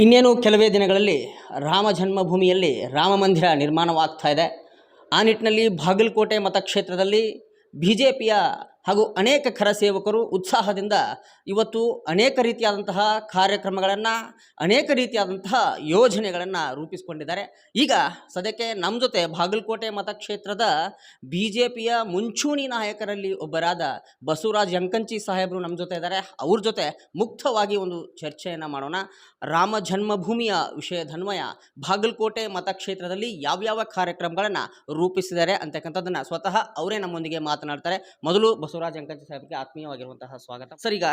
ಇನ್ನೇನು ಕೆಲವೇ ದಿನಗಳಲ್ಲಿ ರಾಮ ಜನ್ಮಭೂಮಿಯಲ್ಲಿ ರಾಮ ಮಂದಿರ ನಿರ್ಮಾಣವಾಗ್ತಾ ಇದೆ. ಆ ನಿಟ್ಟಿನಲ್ಲಿ ಬಾಗಲಕೋಟೆ ಮತಕ್ಷೇತ್ರದಲ್ಲಿ ಬಿ ಜೆ ಪಿಯ ಹಾಗೂ ಅನೇಕ ಖರ ಸೇವಕರು ಉತ್ಸಾಹದಿಂದ ಇವತ್ತು ಅನೇಕ ರೀತಿಯಾದಂತಹ ಕಾರ್ಯಕ್ರಮಗಳನ್ನು, ಅನೇಕ ರೀತಿಯಾದಂತಹ ಯೋಜನೆಗಳನ್ನು ರೂಪಿಸಿಕೊಂಡಿದ್ದಾರೆ. ಈಗ ಸದ್ಯಕ್ಕೆ ನಮ್ಮ ಜೊತೆ ಬಾಗಲಕೋಟೆ ಮತಕ್ಷೇತ್ರದ ಬಿ ಜೆ ಪಿಯ ಮುಂಚೂಣಿ ನಾಯಕರಲ್ಲಿ ಒಬ್ಬರಾದ ಬಸವರಾಜ್ ಯಂಕಂಚಿ ಸಾಹೇಬರು ನಮ್ಮ ಜೊತೆ ಇದ್ದಾರೆ. ಅವ್ರ ಜೊತೆ ಮುಕ್ತವಾಗಿ ಒಂದು ಚರ್ಚೆಯನ್ನು ಮಾಡೋಣ. ರಾಮ ಜನ್ಮಭೂಮಿಯ ವಿಷಯದನ್ವಯ ಬಾಗಲಕೋಟೆ ಮತಕ್ಷೇತ್ರದಲ್ಲಿ ಯಾವ್ಯಾವ ಕಾರ್ಯಕ್ರಮಗಳನ್ನು ರೂಪಿಸಿದ್ದಾರೆ ಅಂತಕ್ಕಂಥದ್ದನ್ನು ಸ್ವತಃ ಅವರೇ ನಮ್ಮೊಂದಿಗೆ ಮಾತನಾಡ್ತಾರೆ. ಮೊದಲು ಬಸವರಾಜ್ ಅಂಕಂಚ ಸಾಹೇಬ್ಗೆ ಆತ್ಮೀಯವಾಗಿರುವಂತಹ ಸ್ವಾಗತ. ಸರ್, ಈಗ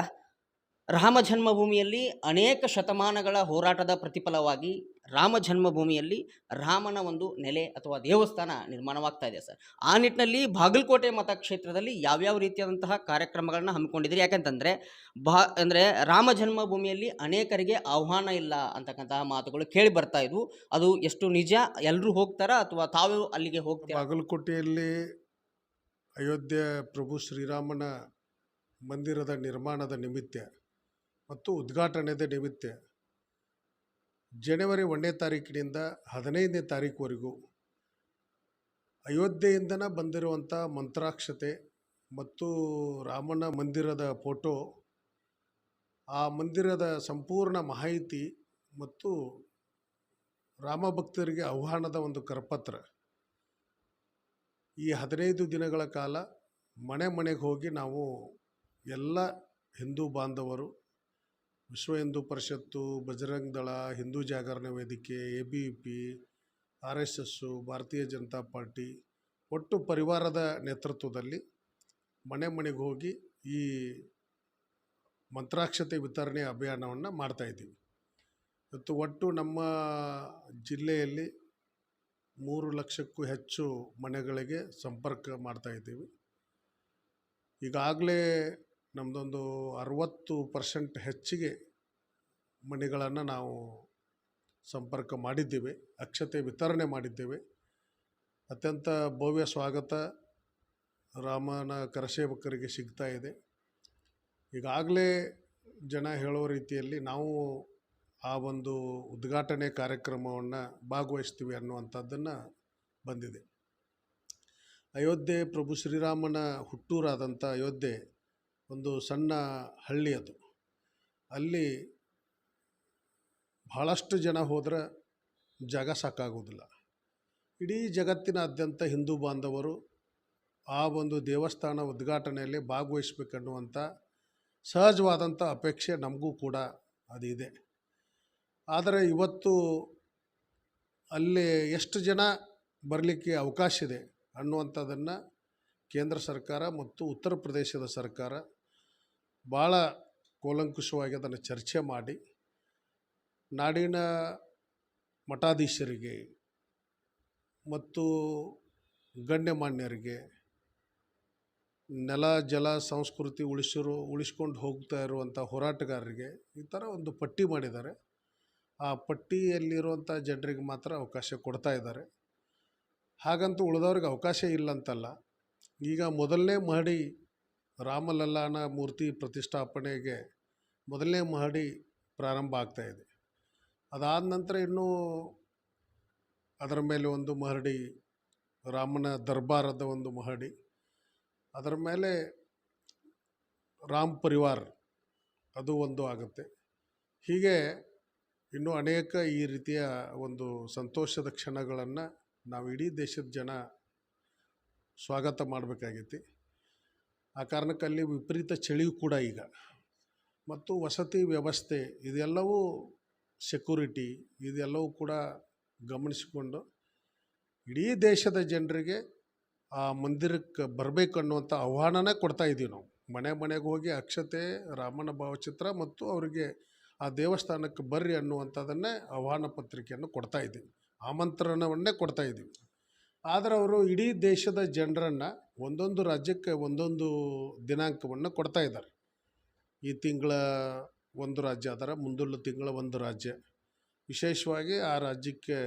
ರಾಮ ಜನ್ಮಭೂಮಿಯಲ್ಲಿ ಅನೇಕ ಶತಮಾನಗಳ ಹೋರಾಟದ ಪ್ರತಿಫಲವಾಗಿ ರಾಮ ಜನ್ಮಭೂಮಿಯಲ್ಲಿ ರಾಮನ ಒಂದು ನೆಲೆ ಅಥವಾ ದೇವಸ್ಥಾನ ನಿರ್ಮಾಣವಾಗ್ತಾ ಇದೆ ಸರ್. ಆ ನಿಟ್ಟಿನಲ್ಲಿ ಬಾಗಲಕೋಟೆ ಮತಕ್ಷೇತ್ರದಲ್ಲಿ ಯಾವ್ಯಾವ ರೀತಿಯಾದಂತಹ ಕಾರ್ಯಕ್ರಮಗಳನ್ನ ಹಮ್ಮಿಕೊಂಡಿದ್ದೀರಿ? ಯಾಕಂತಂದರೆ ಬಾ, ಅಂದರೆ ರಾಮ ಜನ್ಮಭೂಮಿಯಲ್ಲಿ ಅನೇಕರಿಗೆ ಆಹ್ವಾನ ಇಲ್ಲ ಅಂತಕ್ಕಂತಹ ಮಾತುಗಳು ಕೇಳಿ ಬರ್ತಾ ಇದ್ವು. ಅದು ಎಷ್ಟು ನಿಜ? ಎಲ್ಲರೂ ಹೋಗ್ತಾರಾ ಅಥವಾ ತಾವು ಅಲ್ಲಿಗೆ ಹೋಗ್ತಾರೆ? ಬಾಗಲಕೋಟೆಯಲ್ಲಿ ಅಯೋಧ್ಯೆ ಪ್ರಭು ಶ್ರೀರಾಮನ ಮಂದಿರದ ನಿರ್ಮಾಣದ ನಿಮಿತ್ತ ಮತ್ತು ಉದ್ಘಾಟನೆದ ನಿಮಿತ್ತ ಜನವರಿ ಒಂದನೇ ತಾರೀಕಿನಿಂದ ಹದಿನೈದನೇ ತಾರೀಕುವರೆಗೂ ಅಯೋಧ್ಯೆಯಿಂದನೇ ಬಂದಿರುವಂಥ ಮಂತ್ರಾಕ್ಷತೆ ಮತ್ತು ರಾಮನ ಮಂದಿರದ ಫೋಟೋ, ಆ ಮಂದಿರದ ಸಂಪೂರ್ಣ ಮಾಹಿತಿ ಮತ್ತು ರಾಮ ಭಕ್ತರಿಗೆ ಆಹ್ವಾನದ ಒಂದು ಕರಪತ್ರ. ಈ ಹದಿನೈದು ದಿನಗಳ ಕಾಲ ಮನೆ ಮನೆಗೆ ಹೋಗಿ ನಾವು ಎಲ್ಲ ಹಿಂದೂ ಬಾಂಧವರು, ವಿಶ್ವ ಹಿಂದೂ ಪರಿಷತ್ತು, Bajrang Dal, Hindu Jagarana Vedike, A B P, R S S Bharatiya Janata party ಒಟ್ಟು ಪರಿವಾರದ ನೇತೃತ್ವದಲ್ಲಿ ಮನೆ ಮನೆಗೆ ಹೋಗಿ ಈ ಮಂತ್ರಾಕ್ಷತೆ ವಿತರಣೆ ಅಭಿಯಾನವನ್ನು ಮಾಡ್ತಾಯಿದ್ದೀವಿ ಇವತ್ತು ಒಟ್ಟು ನಮ್ಮ ಜಿಲ್ಲೆಯಲ್ಲಿ ಮೂರು ಲಕ್ಷಕ್ಕೂ ಹೆಚ್ಚು ಮನೆಗಳಿಗೆ ಸಂಪರ್ಕ ಮಾಡ್ತಾ ಇದ್ದೀವಿ. ಈಗಾಗಲೇ ನಮ್ಮದೊಂದು ಅರವತ್ತು ಪರ್ಸೆಂಟ್ ಹೆಚ್ಚಿಗೆ ಮನೆಗಳನ್ನು ನಾವು ಸಂಪರ್ಕ ಮಾಡಿದ್ದೇವೆ, ಅಕ್ಷತೆ ವಿತರಣೆ ಮಾಡಿದ್ದೇವೆ. ಅತ್ಯಂತ ಭವ್ಯ ಸ್ವಾಗತ ರಾಮನ ಕರಸೇವಕರಿಗೆ ಸಿಗ್ತಾ ಇದೆ. ಈಗಾಗಲೇ ಜನ ಹೇಳೋ ರೀತಿಯಲ್ಲಿ ನಾವು ಆ ಒಂದು ಉದ್ಘಾಟನೆ ಕಾರ್ಯಕ್ರಮವನ್ನು ಭಾಗವಹಿಸ್ತೀವಿ ಅನ್ನುವಂಥದ್ದನ್ನು ಬಂದಿದೆ. ಅಯೋಧ್ಯೆ ಪ್ರಭು ಶ್ರೀರಾಮನ ಹುಟ್ಟೂರಾದಂಥ ಅಯೋಧ್ಯೆ ಒಂದು ಸಣ್ಣ ಹಳ್ಳಿ ಅದು. ಅಲ್ಲಿ ಭಾಳಷ್ಟು ಜನ ಹೋದರೆ ಜಾಗ ಸಾಕಾಗೋದಿಲ್ಲ. ಇಡೀ ಜಗತ್ತಿನಾದ್ಯಂತ ಹಿಂದೂ ಬಾಂಧವರು ಆ ಒಂದು ದೇವಸ್ಥಾನ ಉದ್ಘಾಟನೆಯಲ್ಲಿ ಭಾಗವಹಿಸ್ಬೇಕನ್ನುವಂಥ ಸಹಜವಾದಂಥ ಅಪೇಕ್ಷೆ ನಮಗೂ ಕೂಡ ಅದಿದೆ. ಆದರೆ ಇವತ್ತು ಅಲ್ಲಿ ಎಷ್ಟು ಜನ ಬರಲಿಕ್ಕೆ ಅವಕಾಶ ಇದೆ ಅನ್ನುವಂಥದ್ದನ್ನು ಕೇಂದ್ರ ಸರ್ಕಾರ ಮತ್ತು ಉತ್ತರ ಪ್ರದೇಶದ ಸರ್ಕಾರ ಭಾಳ ಕೂಲಂಕುಷವಾಗಿ ಅದನ್ನು ಚರ್ಚೆ ಮಾಡಿ ನಾಡಿನ ಮಠಾಧೀಶರಿಗೆ ಮತ್ತು ಗಣ್ಯಮಾನ್ಯರಿಗೆ ನೆಲ, ಜಲ, ಸಂಸ್ಕೃತಿ ಉಳಿಸಿರು ಉಳಿಸ್ಕೊಂಡು ಹೋಗ್ತಾ ಇರುವಂಥ ಹೋರಾಟಗಾರರಿಗೆ ಈ ಥರ ಒಂದು ಪಟ್ಟಿ ಮಾಡಿದ್ದಾರೆ. ಆ ಪಟ್ಟಿಯಲ್ಲಿರುವಂಥ ಜನರಿಗೆ ಮಾತ್ರ ಅವಕಾಶ ಕೊಡ್ತಾ ಇದ್ದಾರೆ. ಹಾಗಂತೂ ಉಳಿದವ್ರಿಗೆ ಅವಕಾಶ ಇಲ್ಲ ಅಂತಲ್ಲ ಈಗ ಮೊದಲನೇ ಮಹಡಿ ರಾಮಲಲ್ಲಾನ ಮೂರ್ತಿ ಪ್ರತಿಷ್ಠಾಪನೆಗೆ ಮೊದಲನೇ ಮಹಡಿ ಪ್ರಾರಂಭ ಆಗ್ತಾ ಇದೆ. ಅದಾದ ನಂತರ ಇನ್ನೂ ಅದರ ಮೇಲೆ ಒಂದು ಮಹಡಿ, ರಾಮನ ದರ್ಬಾರದ ಒಂದು ಮಹಡಿ, ಅದರ ಮೇಲೆ ರಾಮ್ ಪರಿವಾರ್ ಅದು ಒಂದು ಆಗುತ್ತೆ. ಹೀಗೆ ಇನ್ನೂ ಅನೇಕ ಈ ರೀತಿಯ ಒಂದು ಸಂತೋಷದ ಕ್ಷಣಗಳನ್ನು ನಾವು ಇಡೀ ದೇಶದ ಜನ ಸ್ವಾಗತ ಮಾಡಬೇಕಾಗೈತಿ. ಆ ಕಾರಣಕ್ಕಲ್ಲಿ ವಿಪರೀತ ಚಳಿಯೂ ಕೂಡ ಈಗ. ಮತ್ತು ವಸತಿ ವ್ಯವಸ್ಥೆ ಇದೆಲ್ಲವೂ ಸೆಕ್ಯೂರಿಟಿ ಇದೆಲ್ಲವೂ ಕೂಡ ಗಮನಿಸಿಕೊಂಡು ಇಡೀ ದೇಶದ ಜನರಿಗೆ ಆ ಮಂದಿರಕ್ಕೆ ಬರಬೇಕು ಅನ್ನುವಂಥ ಆಹ್ವಾನನೇ ಕೊಡ್ತಾ ಇದ್ದೀವಿ ನಾವು. ಮನೆ ಮನೆಗೆ ಹೋಗಿ ಅಕ್ಷತೆ, ರಾಮನ ಭಾವಚಿತ್ರ ಮತ್ತು ಅವರಿಗೆ ಆ ದೇವಸ್ಥಾನಕ್ಕೆ ಬರ್ರಿ ಅನ್ನುವಂಥದ್ದನ್ನೇ ಆಹ್ವಾನ ಪತ್ರಿಕೆಯನ್ನು ಕೊಡ್ತಾ ಇದ್ದೀವಿ. ಆಮಂತ್ರಣವನ್ನೇ ಕೊಡ್ತಾ ಇದ್ದೀವಿ. ಆದರೆ ಅವರು ಇಡೀ ದೇಶದ ಜನರನ್ನು ಒಂದೊಂದು ರಾಜ್ಯಕ್ಕೆ ಒಂದೊಂದು ದಿನಾಂಕವನ್ನು ಕೊಡ್ತಾ ಇದ್ದಾರೆ. ಈ ತಿಂಗಳ ಒಂದು ರಾಜ್ಯ ಅದರ ಮುಂದಿನ ತಿಂಗಳ ಒಂದು ರಾಜ್ಯ. ವಿಶೇಷವಾಗಿ ಆ ರಾಜ್ಯಕ್ಕೆ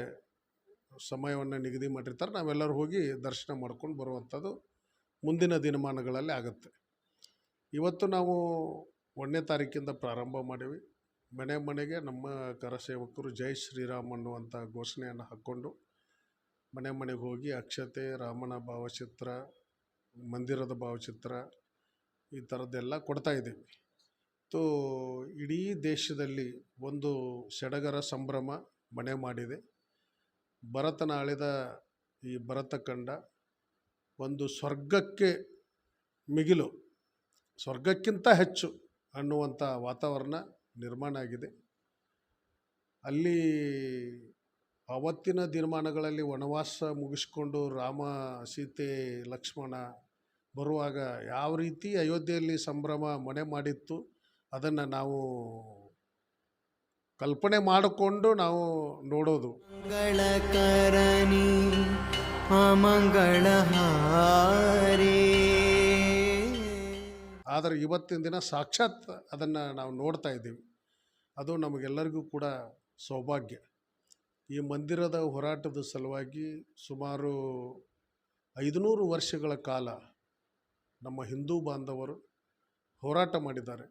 ಸಮಯವನ್ನು ನಿಗದಿ ಮಾಡಿರ್ತಾರೆ. ನಾವೆಲ್ಲರೂ ಹೋಗಿ ದರ್ಶನ ಮಾಡ್ಕೊಂಡು ಬರುವಂಥದ್ದು ಮುಂದಿನ ದಿನಮಾನಗಳಲ್ಲಿ ಆಗುತ್ತೆ. ಇವತ್ತು ನಾವು ಒಂದನೇ ತಾರೀಕಿಂದ ಪ್ರಾರಂಭ ಮಾಡೀವಿ. ಮನೆ ಮನೆಗೆ ನಮ್ಮ ಕರಸೇವಕರು ಜೈ ಶ್ರೀರಾಮ್ ಅನ್ನುವಂಥ ಘೋಷಣೆಯನ್ನು ಹಾಕ್ಕೊಂಡು ಮನೆ ಮನೆಗೆ ಹೋಗಿ ಅಕ್ಷತೆ, ರಾಮನ ಭಾವಚಿತ್ರ, ಮಂದಿರದ ಭಾವಚಿತ್ರ ಈ ಥರದ್ದೆಲ್ಲ ಕೊಡ್ತಾ ಇದ್ದೀವಿ. ತೋ ಇಡೀ ದೇಶದಲ್ಲಿ ಒಂದು ಸಡಗರ ಸಂಭ್ರಮ ಮನೆ ಮಾಡಿದೆ. ಭರತನ ಆಳಿದ ಈ ಭರತ ಕಂಡ ಒಂದು ಸ್ವರ್ಗಕ್ಕೆ ಮಿಗಿಲು, ಸ್ವರ್ಗಕ್ಕಿಂತ ಹೆಚ್ಚು ಅನ್ನುವಂಥ ವಾತಾವರಣ ನಿರ್ಮಾಣ ಆಗಿದೆ. ಅಲ್ಲಿ ಅವತ್ತಿನ ದಿನಮಾನಗಳಲ್ಲಿ ವನವಾಸ ಮುಗಿಸ್ಕೊಂಡು ರಾಮ, ಸೀತೆ, ಲಕ್ಷ್ಮಣ ಬರುವಾಗ ಯಾವ ರೀತಿ ಅಯೋಧ್ಯೆಯಲ್ಲಿ ಸಂಭ್ರಮ ಮನೆ ಮಾಡಿತ್ತು ಅದನ್ನು ನಾವು ಕಲ್ಪನೆ ಮಾಡಿಕೊಂಡು ನಾವು ನೋಡೋದು. ಮಂಗಳ ಆದರೆ ಇವತ್ತಿನ ದಿನ ಸಾಕ್ಷಾತ್ ಅದನ್ನು ನಾವು ನೋಡ್ತಾ ಇದ್ದೀವಿ. ಅದು ನಮಗೆಲ್ಲರಿಗೂ ಕೂಡ ಸೌಭಾಗ್ಯ. ಈ ಮಂದಿರದ ಹೋರಾಟದ ಸಲುವಾಗಿ ಸುಮಾರು ಐದುನೂರು ವರ್ಷಗಳ ಕಾಲ ನಮ್ಮ ಹಿಂದೂ ಬಾಂಧವರು ಹೋರಾಟ ಮಾಡಿದ್ದಾರೆ.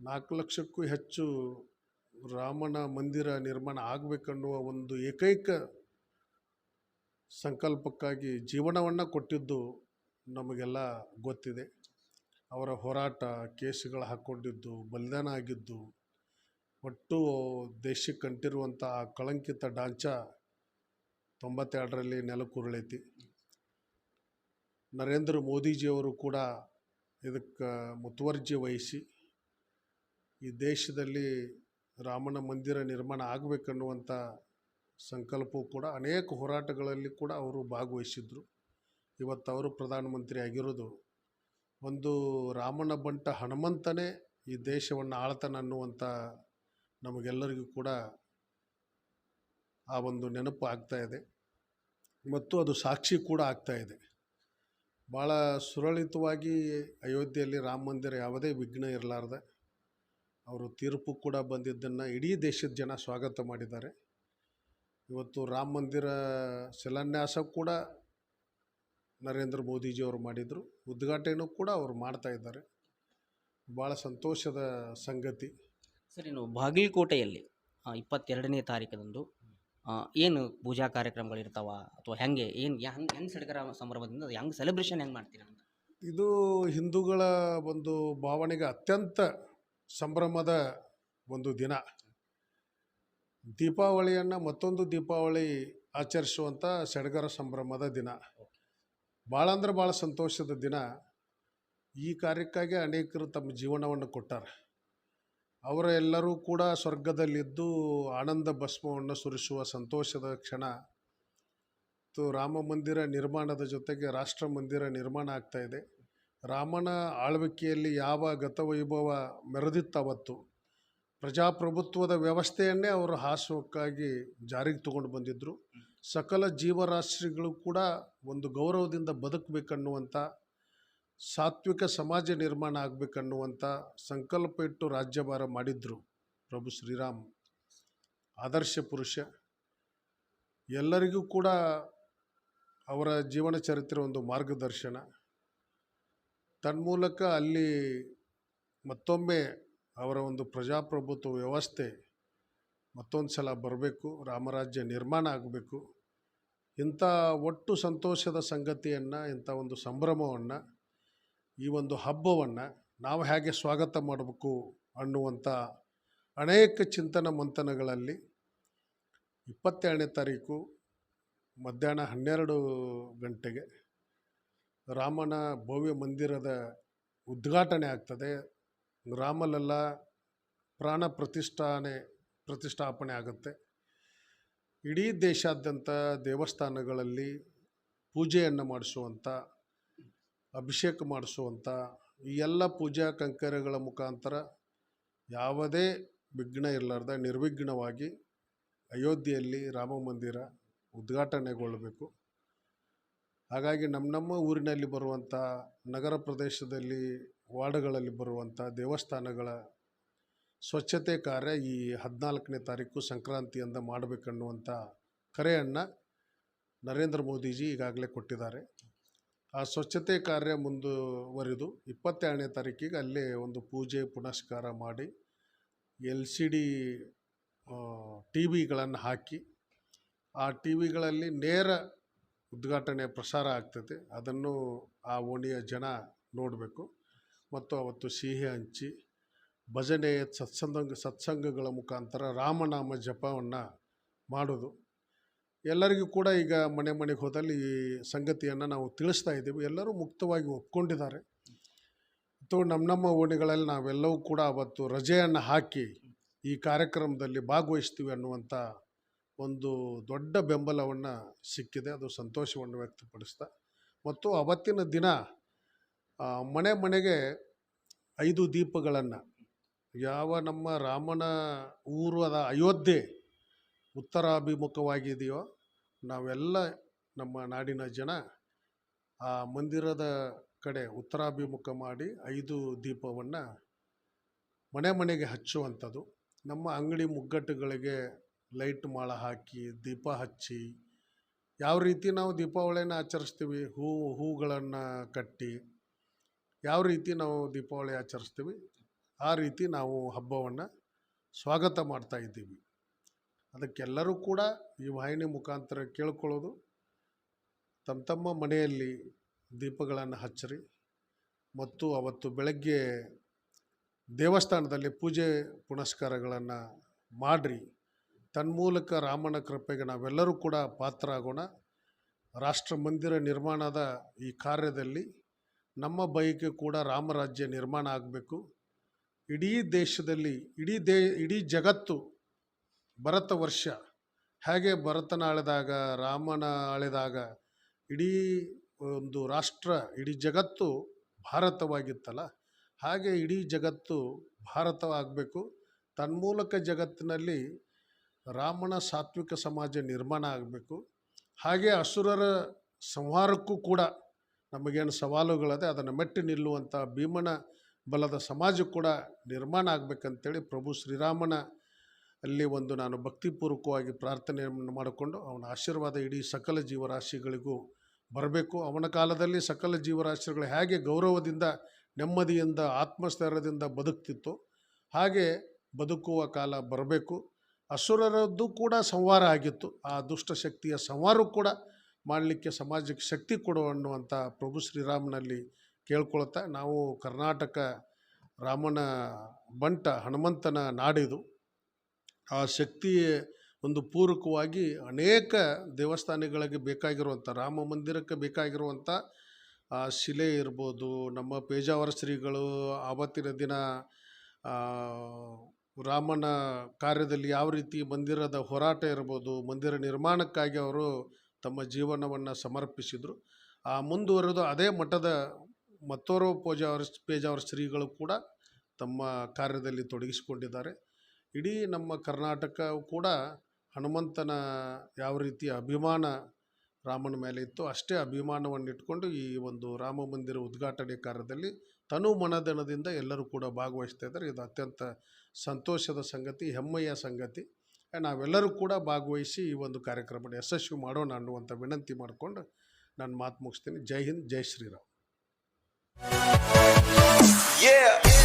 ನಾಲ್ಕು ಲಕ್ಷಕ್ಕೂ ಹೆಚ್ಚು ರಾಮನ ಮಂದಿರ ನಿರ್ಮಾಣ ಆಗಬೇಕನ್ನುವ ಒಂದು ಏಕೈಕ ಸಂಕಲ್ಪಕ್ಕಾಗಿ ಜೀವನವನ್ನು ಕೊಟ್ಟಿದ್ದು ನಮಗೆಲ್ಲ ಗೊತ್ತಿದೆ. ಅವರ ಹೋರಾಟ ಕೇಸುಗಳು ಹಾಕ್ಕೊಂಡಿದ್ದು, ಬಲಿದಾನ ಆಗಿದ್ದು, ಒಟ್ಟು ದೇಶಕ್ಕೆ ಆ ಕಳಂಕಿತ ಡಾಂಚ ತೊಂಬತ್ತೆರಡರಲ್ಲಿ ನೆಲಕ್ಕುರುಳೈತಿ ನರೇಂದ್ರ ಮೋದಿಜಿಯವರು ಕೂಡ ಇದಕ್ಕೆ ಮುತುವರ್ಜಿ ವಹಿಸಿ, ಈ ದೇಶದಲ್ಲಿ ರಾಮನ ಮಂದಿರ ನಿರ್ಮಾಣ ಆಗಬೇಕನ್ನುವಂಥ ಸಂಕಲ್ಪವು ಕೂಡ, ಅನೇಕ ಹೋರಾಟಗಳಲ್ಲಿ ಕೂಡ ಅವರು ಭಾಗವಹಿಸಿದ್ರು. ಇವತ್ತು ಅವರು ಪ್ರಧಾನಮಂತ್ರಿ ಆಗಿರೋದು ಒಂದು ರಾಮನ ಬಂಟ ಹನುಮಂತನೇ ಈ ದೇಶವನ್ನು ಆಳ್ತಾನೆ ಅನ್ನುವಂಥ ನಮಗೆಲ್ಲರಿಗೂ ಕೂಡ ಆ ಒಂದು ನೆನಪು ಇದೆ. ಮತ್ತು ಅದು ಸಾಕ್ಷಿ ಕೂಡ ಆಗ್ತಾ ಇದೆ. ಭಾಳ ಸುರಳಿತವಾಗಿ ಅಯೋಧ್ಯೆಯಲ್ಲಿ ರಾಮ ಮಂದಿರ ಯಾವುದೇ ವಿಘ್ನ ಇರಲಾರ್ದೆ ಅವರು ತೀರ್ಪು ಕೂಡ ಬಂದಿದ್ದನ್ನು ಇಡೀ ದೇಶದ ಜನ ಸ್ವಾಗತ ಮಾಡಿದ್ದಾರೆ. ಇವತ್ತು ರಾಮ ಮಂದಿರ ಶಿಲಾನ್ಯಾಸ ಕೂಡ ನರೇಂದ್ರ ಮೋದಿಜಿಯವರು ಮಾಡಿದರು. ಉದ್ಘಾಟನೆಯೂ ಕೂಡ ಅವರು ಮಾಡ್ತಾ ಇದ್ದಾರೆ. ಭಾಳ ಸಂತೋಷದ ಸಂಗತಿ. ಸರ್ ಇನ್ನು ಬಾಗಲಕೋಟೆಯಲ್ಲಿ ಇಪ್ಪತ್ತೆರಡನೇ ತಾರೀಕದಂದು ಏನು ಪೂಜಾ ಕಾರ್ಯಕ್ರಮಗಳು ಇರ್ತಾವ? ಅಥವಾ ಹೆಂಗೆ ಏನು ಹೆಂಗೆ ಹೆಂಗೆ ಸಡಗರ ಸಂಭ್ರಮದಿಂದ ಹೆಂಗೆ ಸೆಲೆಬ್ರೇಷನ್ ಹೆಂಗೆ ಮಾಡ್ತೀರಾ ಅಂತ? ಇದು ಹಿಂದೂಗಳ ಒಂದು ಭಾವನೆಗೆ ಅತ್ಯಂತ ಸಂಭ್ರಮದ ಒಂದು ದಿನ. ದೀಪಾವಳಿಯನ್ನು ಮತ್ತೊಂದು ದೀಪಾವಳಿ ಆಚರಿಸುವಂಥ ಸಡಗರ ಸಂಭ್ರಮದ ದಿನ. ಭಾಳ ಅಂದ್ರೆ ಭಾಳ ಸಂತೋಷದ ದಿನ ಈ ಕಾರ್ಯಕ್ಕಾಗಿ ಅನೇಕರು ತಮ್ಮ ಜೀವನವನ್ನು ಕೊಟ್ಟಾರೆ. ಅವರ ಎಲ್ಲರೂ ಕೂಡ ಸ್ವರ್ಗದಲ್ಲಿದ್ದು ಆನಂದ ಭಸ್ಮವನ್ನು ಸುರಿಸುವ ಸಂತೋಷದ ಕ್ಷಣ. ಮತ್ತು ರಾಮ ಮಂದಿರ ನಿರ್ಮಾಣದ ಜೊತೆಗೆ ರಾಷ್ಟ್ರ ಮಂದಿರ ನಿರ್ಮಾಣ ಆಗ್ತಾ ಇದೆ. ರಾಮನ ಆಳ್ವಿಕೆಯಲ್ಲಿ ಯಾವ ಗತವೈಭವ ಮೆರೆದಿತ್ತವತ್ತು ಪ್ರಜಾಪ್ರಭುತ್ವದ ವ್ಯವಸ್ಥೆಯನ್ನೇ ಅವರು ಹಾಸುವಕ್ಕಾಗಿ ಜಾರಿಗೆ ತಗೊಂಡು ಬಂದಿದ್ದರು ಸಕಲ ಜೀವರಾಶಿಗಳು ಕೂಡ ಒಂದು ಗೌರವದಿಂದ ಬದುಕಬೇಕನ್ನುವಂಥ, ಸಾತ್ವಿಕ ಸಮಾಜ ನಿರ್ಮಾಣ ಆಗಬೇಕನ್ನುವಂಥ ಸಂಕಲ್ಪ ಇಟ್ಟು ರಾಜ್ಯಭಾರ ಮಾಡಿದ್ರು ಪ್ರಭು ಶ್ರೀರಾಮ್, ಆದರ್ಶ ಪುರುಷ. ಎಲ್ಲರಿಗೂ ಕೂಡ ಅವರ ಜೀವನ ಚರಿತ್ರೆ ಒಂದು ಮಾರ್ಗದರ್ಶನ. ತನ್ಮೂಲಕ ಅಲ್ಲಿ ಮತ್ತೊಮ್ಮೆ ಅವರ ಒಂದು ಪ್ರಜಾಪ್ರಭುತ್ವ ವ್ಯವಸ್ಥೆ ಮತ್ತೊಂದು ಸಲ ಬರಬೇಕು, ರಾಮರಾಜ್ಯ ನಿರ್ಮಾಣ ಆಗಬೇಕು. ಇಂಥ ಒಟ್ಟು ಸಂತೋಷದ ಸಂಗತಿಯನ್ನು, ಇಂಥ ಒಂದು ಸಂಭ್ರಮವನ್ನು, ಈ ಒಂದು ಹಬ್ಬವನ್ನು ನಾವು ಹೇಗೆ ಸ್ವಾಗತ ಮಾಡಬೇಕು ಅನ್ನುವಂಥ ಅನೇಕ ಚಿಂತನ ಮಂಥನಗಳಲ್ಲಿ ಇಪ್ಪತ್ತೆರಡನೇ ತಾರೀಕು ಮಧ್ಯಾಹ್ನ ಹನ್ನೆರಡು ಗಂಟೆಗೆ ರಾಮನ ಭವ್ಯ ಮಂದಿರದ ಉದ್ಘಾಟನೆ ಆಗ್ತದೆ. ರಾಮಲೆಲ್ಲ ಪ್ರಾಣ ಪ್ರತಿಷ್ಠಾನೆ ಪ್ರತಿಷ್ಠಾಪನೆ ಆಗುತ್ತೆ. ಇಡೀ ದೇಶಾದ್ಯಂತ ದೇವಸ್ಥಾನಗಳಲ್ಲಿ ಪೂಜೆಯನ್ನು ಮಾಡಿಸುವಂಥ, ಅಭಿಷೇಕ ಮಾಡಿಸುವಂಥ ಈ ಎಲ್ಲ ಪೂಜಾ ಕಂಕರ್ಯಗಳ ಮುಖಾಂತರ ಯಾವುದೇ ವಿಘ್ನ ಇರಲಾರ್ದ ನಿರ್ವಿಘ್ನವಾಗಿ ಅಯೋಧ್ಯೆಯಲ್ಲಿ ರಾಮ ಮಂದಿರ ಉದ್ಘಾಟನೆಗೊಳ್ಳಬೇಕು. ಹಾಗಾಗಿ ನಮ್ಮ ನಮ್ಮ ಊರಿನಲ್ಲಿ ಬರುವಂಥ, ನಗರ ಪ್ರದೇಶದಲ್ಲಿ ವಾರ್ಡ್ಗಳಲ್ಲಿ ಬರುವಂಥ ದೇವಸ್ಥಾನಗಳ ಸ್ವಚ್ಛತೆ ಕಾರ್ಯ ಈ ಹದಿನಾಲ್ಕನೇ ತಾರೀಕು ಸಂಕ್ರಾಂತಿಯಿಂದ ಮಾಡಬೇಕನ್ನುವಂಥ ಕರೆಯನ್ನು ನರೇಂದ್ರ ಮೋದಿಜಿ ಈಗಾಗಲೇ ಕೊಟ್ಟಿದ್ದಾರೆ. ಆ ಸ್ವಚ್ಛತೆ ಕಾರ್ಯ ಮುಂದುವರಿದು ಇಪ್ಪತ್ತೆರಡನೇ ತಾರೀಕಿಗೆ ಅಲ್ಲೇ ಒಂದು ಪೂಜೆ, ಪುನಸ್ಕಾರ ಮಾಡಿ ಎಲ್ ಸಿ ಡಿ ಟಿ ವಿಗಳನ್ನು ಹಾಕಿ ಆ ಟಿ ವಿಗಳಲ್ಲಿ ನೇರ ಉದ್ಘಾಟನೆ ಪ್ರಸಾರ ಆಗ್ತದೆ. ಅದನ್ನು ಆ ಓಣಿಯ ಜನ ನೋಡಬೇಕು. ಮತ್ತು ಅವತ್ತು ಸಿಹಿ ಹಂಚಿ ಭಜನೆ ಸತ್ಸಂಗ, ಸತ್ಸಂಗಗಳ ಮುಖಾಂತರ ರಾಮನಾಮ ಜಪವನ್ನು ಮಾಡೋದು. ಎಲ್ಲರಿಗೂ ಕೂಡ ಈಗ ಮನೆ ಮನೆಗೆ ಹೋದಲ್ಲಿ ಈ ಸಂಗತಿಯನ್ನು ನಾವು ತಿಳಿಸ್ತಾ ಇದ್ದೀವಿ. ಎಲ್ಲರೂ ಮುಕ್ತವಾಗಿ ಒಪ್ಕೊಂಡಿದ್ದಾರೆ. ಮತ್ತು ನಮ್ಮ ನಮ್ಮ ಓಣಿಗಳಲ್ಲಿ ನಾವೆಲ್ಲವೂ ಕೂಡ ಅವತ್ತು ರಜೆಯನ್ನು ಹಾಕಿ ಈ ಕಾರ್ಯಕ್ರಮದಲ್ಲಿ ಭಾಗವಹಿಸ್ತೀವಿ ಅನ್ನುವಂಥ ಒಂದು ದೊಡ್ಡ ಬೆಂಬಲವನ್ನು ಸಿಕ್ಕಿದೆ. ಅದು ಸಂತೋಷವನ್ನು ವ್ಯಕ್ತಪಡಿಸ್ತಾ. ಮತ್ತು ಅವತ್ತಿನ ದಿನ ಮನೆ ಮನೆಗೆ ಐದು ದೀಪಗಳನ್ನು ಯಾವ ನಮ್ಮ ರಾಮನ ಊರು ಅದ ಅಯೋಧ್ಯೆ ಉತ್ತರಾಭಿಮುಖವಾಗಿದೆಯೋ ನಾವೆಲ್ಲ ನಮ್ಮ ನಾಡಿನ ಜನ ಆ ಮಂದಿರದ ಕಡೆ ಉತ್ತರಾಭಿಮುಖ ಮಾಡಿ ಐದು ದೀಪವನ್ನು ಮನೆ ಮನೆಗೆ ಹಚ್ಚುವಂಥದ್ದು. ನಮ್ಮ ಅಂಗಡಿ ಮುಗ್ಗಟ್ಟುಗಳಿಗೆ ಲೈಟ್ ಮಾಳ ಹಾಕಿ ದೀಪ ಹಚ್ಚಿ ಯಾವ ರೀತಿ ನಾವು ದೀಪಾವಳಿಯನ್ನು ಆಚರಿಸ್ತೀವಿ? ಹೂ, ಹೂಗಳನ್ನು ಕಟ್ಟಿ ಯಾವ ರೀತಿ ನಾವು ದೀಪಾವಳಿ ಆಚರಿಸ್ತೀವಿ? ಆ ರೀತಿ ನಾವು ಹಬ್ಬವನ್ನು ಸ್ವಾಗತ ಮಾಡ್ತಾ ಇದ್ದೀವಿ. ಅದಕ್ಕೆಲ್ಲರೂ ಕೂಡ ಈ ವಾಹಿನಿ ಮುಖಾಂತರ ಕೇಳ್ಕೊಳ್ಳೋದು. ತಮ್ಮ ತಮ್ಮ ಮನೆಯಲ್ಲಿ ದೀಪಗಳನ್ನು ಹಚ್ಚಿರಿ. ಮತ್ತು ಅವತ್ತು ಬೆಳಗ್ಗೆ ದೇವಸ್ಥಾನದಲ್ಲಿ ಪೂಜೆ ಪುನಸ್ಕಾರಗಳನ್ನು ಮಾಡಿರಿ. ತನ್ಮೂಲಕ ರಾಮನ ಕೃಪೆಗೆ ನಾವೆಲ್ಲರೂ ಕೂಡ ಪಾತ್ರ ಆಗೋಣ ರಾಷ್ಟ್ರ ಮಂದಿರ ನಿರ್ಮಾಣದ ಈ ಕಾರ್ಯದಲ್ಲಿ ನಮ್ಮ ಬಯಕೆ ಕೂಡ ರಾಮರಾಜ್ಯ ನಿರ್ಮಾಣ ಆಗಬೇಕು. ಇಡೀ ದೇಶದಲ್ಲಿ, ಇಡೀ ದೇ, ಇಡೀ ಜಗತ್ತು ಭರತ ವರ್ಷ, ಹೇಗೆ ಭರತನ ಅಳೆದಾಗ ರಾಮನ ಅಳೆದಾಗ ಇಡೀ ಒಂದು ರಾಷ್ಟ್ರ, ಇಡೀ ಜಗತ್ತು ಭಾರತವಾಗಿತ್ತಲ್ಲ? ಹಾಗೆ ಇಡೀ ಜಗತ್ತು ಭಾರತವಾಗಬೇಕು. ತನ್ಮೂಲಕ ಜಗತ್ತಿನಲ್ಲಿ ರಾಮನ ಸಾತ್ವಿಕ ಸಮಾಜ ನಿರ್ಮಾಣ ಆಗಬೇಕು. ಹಾಗೆ ಅಸುರರ ಸಂಹಾರಕ್ಕೂ ಕೂಡ ನಮಗೇನು ಸವಾಲುಗಳದೆ, ಅದನ್ನು ಮೆಟ್ಟಿ ನಿಲ್ಲುವಂಥ ಭೀಮನ ಬಲದ ಸಮಾಜ ಕೂಡ ನಿರ್ಮಾಣ ಆಗಬೇಕಂತೇಳಿ ಪ್ರಭು ಶ್ರೀರಾಮನ ಅಲ್ಲಿ ಒಂದು ನಾನು ಭಕ್ತಿಪೂರ್ವಕವಾಗಿ ಪ್ರಾರ್ಥನೆಯನ್ನು ಮಾಡಿಕೊಂಡು ಅವನ ಆಶೀರ್ವಾದ ಇಡೀ ಸಕಲ ಜೀವರಾಶಿಗಳಿಗೂ ಬರಬೇಕು. ಅವನ ಕಾಲದಲ್ಲಿ ಸಕಲ ಜೀವರಾಶಿಗಳು ಹೇಗೆ ಗೌರವದಿಂದ, ನೆಮ್ಮದಿಯಿಂದ, ಆತ್ಮಸ್ಥೈರ್ಯದಿಂದ ಬದುಕ್ತಿತ್ತು ಹಾಗೆ ಬದುಕುವ ಕಾಲ ಬರಬೇಕು. ಅಸುರರದ್ದು ಕೂಡ ಸಂವಾರ ಆಗಿತ್ತು. ಆ ದುಷ್ಟಶಕ್ತಿಯ ಸಂವಾರ ಕೂಡ ಮಾಡಲಿಕ್ಕೆ ಸಮಾಜಕ್ಕೆ ಶಕ್ತಿ ಕೊಡು ಅನ್ನುವಂಥ ಪ್ರಭು ಶ್ರೀರಾಮನಲ್ಲಿ ಕೇಳ್ಕೊಳ್ತಾ ನಾವು ಕರ್ನಾಟಕ ರಾಮನ ಬಂಟ ಹನುಮಂತನ ನಾಡಿದು, ಆ ಶಕ್ತಿ ಒಂದು ಪೂರಕವಾಗಿ ಅನೇಕ ದೇವಸ್ಥಾನಗಳಿಗೆ ಬೇಕಾಗಿರುವಂಥ, ರಾಮ ಮಂದಿರಕ್ಕೆ ಬೇಕಾಗಿರುವಂಥ ಶಿಲೆ ಇರ್ಬೋದು, ನಮ್ಮ ಪೇಜಾವರ ಶ್ರೀಗಳು ಆವತ್ತಿನ ದಿನ ರಾಮನ ಕಾರ್ಯದಲ್ಲಿ ಯಾವ ರೀತಿ ಮಂದಿರದ ಹೋರಾಟ ಇರ್ಬೋದು, ಮಂದಿರ ನಿರ್ಮಾಣಕ್ಕಾಗಿ ಅವರು ತಮ್ಮ ಜೀವನವನ್ನು ಸಮರ್ಪಿಸಿದರು. ಆ ಮುಂದುವರೆದು ಅದೇ ಮಠದ ಮತ್ತೋರ್ವ ಪೂಜಾವರ ಪೇಜಾವರ ಶ್ರೀಗಳು ಕೂಡ ತಮ್ಮ ಕಾರ್ಯದಲ್ಲಿ ತೊಡಗಿಸಿಕೊಂಡಿದ್ದಾರೆ. ಇಡೀ ನಮ್ಮ ಕರ್ನಾಟಕ ಕೂಡ ಹನುಮಂತನ ಯಾವ ರೀತಿಯ ಅಭಿಮಾನ ರಾಮನ ಮೇಲೆ ಇತ್ತು ಅಷ್ಟೇ ಅಭಿಮಾನವನ್ನು ಇಟ್ಕೊಂಡು ಈ ಒಂದು ರಾಮ ಮಂದಿರ ಉದ್ಘಾಟನೆ ಕಾರ್ಯದಲ್ಲಿ ತನು ಮನದನದಿಂದ ಎಲ್ಲರೂ ಕೂಡ ಭಾಗವಹಿಸ್ತಾ ಇದ್ದಾರೆ. ಇದು ಅತ್ಯಂತ ಸಂತೋಷದ ಸಂಗತಿ, ಹೆಮ್ಮೆಯ ಸಂಗತಿ. ನಾವೆಲ್ಲರೂ ಕೂಡ ಭಾಗವಹಿಸಿ ಈ ಒಂದು ಕಾರ್ಯಕ್ರಮ ಯಶಸ್ವಿ ಮಾಡೋಣ ಅನ್ನುವಂಥ ವಿನಂತಿ ಮಾಡಿಕೊಂಡು ನಾನು ಮಾತು ಮುಗಿಸ್ತೀನಿ. ಜೈ ಹಿಂದ್, ಜೈ ಶ್ರೀರಾಮ್. Yeah.